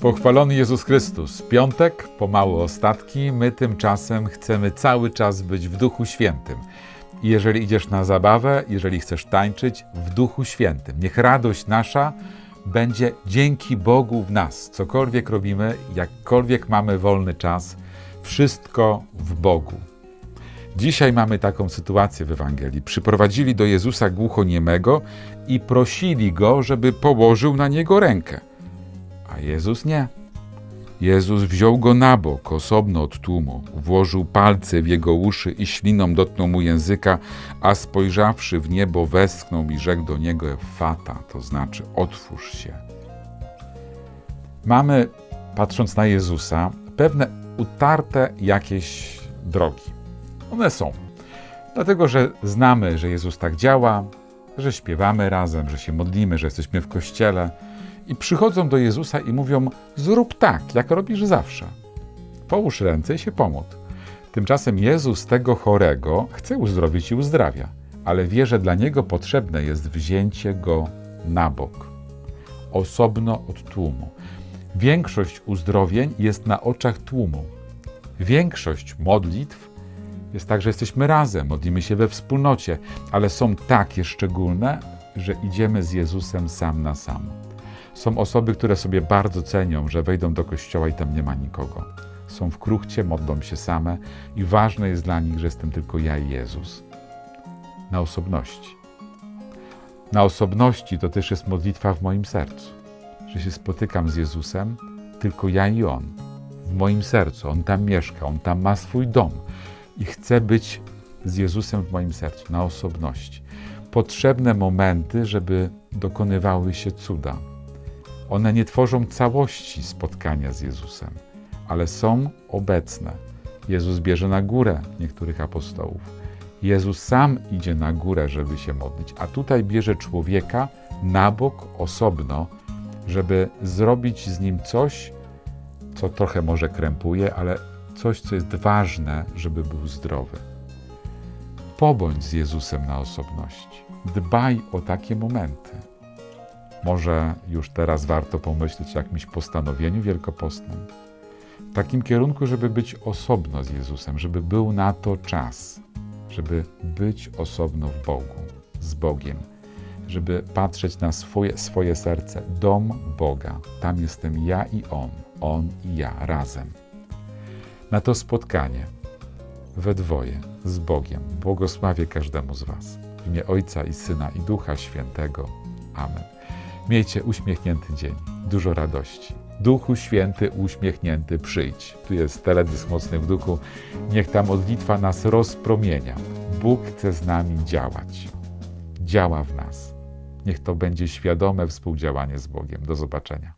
Pochwalony Jezus Chrystus. Piątek, pomału ostatki, my tymczasem chcemy cały czas być w Duchu Świętym. I jeżeli idziesz na zabawę, jeżeli chcesz tańczyć, w Duchu Świętym. Niech radość nasza będzie dzięki Bogu w nas. Cokolwiek robimy, jakkolwiek mamy wolny czas, wszystko w Bogu. Dzisiaj mamy taką sytuację w Ewangelii. Przyprowadzili do Jezusa głuchoniemego i prosili go, żeby położył na niego rękę. A Jezus nie. Jezus wziął go na bok, osobno od tłumu, włożył palce w jego uszy i śliną dotknął mu języka, a spojrzawszy w niebo, westchnął i rzekł do niego fata, to znaczy otwórz się. Mamy, patrząc na Jezusa, pewne utarte jakieś drogi. One są. Dlatego, że znamy, że Jezus tak działa, że śpiewamy razem, że się modlimy, że jesteśmy w kościele i przychodzą do Jezusa i mówią: Zrób tak, jak robisz zawsze. Połóż ręce i się pomódl. Tymczasem Jezus tego chorego chce uzdrowić i uzdrawia, ale wie, że dla niego potrzebne jest wzięcie go na bok, osobno od tłumu. Większość uzdrowień jest na oczach tłumu. Większość modlitw jest tak, że jesteśmy razem, modlimy się we wspólnocie, ale są takie szczególne, że idziemy z Jezusem sam na sam. Są osoby, które sobie bardzo cenią, że wejdą do kościoła i tam nie ma nikogo. Są w kruchcie, modlą się same i ważne jest dla nich, że jestem tylko ja i Jezus. Na osobności. Na osobności to też jest modlitwa w moim sercu, że się spotykam z Jezusem, tylko ja i On. W moim sercu. On tam mieszka, On tam ma swój dom i chcę być z Jezusem w moim sercu, na osobności. Potrzebne momenty, żeby dokonywały się cuda. One nie tworzą całości spotkania z Jezusem, ale są obecne. Jezus bierze na górę niektórych apostołów. Jezus sam idzie na górę, żeby się modlić, a tutaj bierze człowieka na bok osobno, żeby zrobić z nim coś, co trochę może krępuje, ale coś, co jest ważne, żeby był zdrowy. Pobądź z Jezusem na osobności. Dbaj o takie momenty. Może już teraz warto pomyśleć o jakimś postanowieniu wielkopostnym. W takim kierunku, żeby być osobno z Jezusem, żeby był na to czas, żeby być osobno w Bogu, z Bogiem, żeby patrzeć na swoje, swoje serce, dom Boga. Tam jestem ja i On, On i ja razem. Na to spotkanie we dwoje z Bogiem błogosławię każdemu z Was. W imię Ojca i Syna i Ducha Świętego. Amen. Miejcie uśmiechnięty dzień, dużo radości. Duchu Święty uśmiechnięty przyjdź. Tu jest teledysk mocny w duchu. Niech ta modlitwa nas rozpromienia. Bóg chce z nami działać. Działa w nas. Niech to będzie świadome współdziałanie z Bogiem. Do zobaczenia.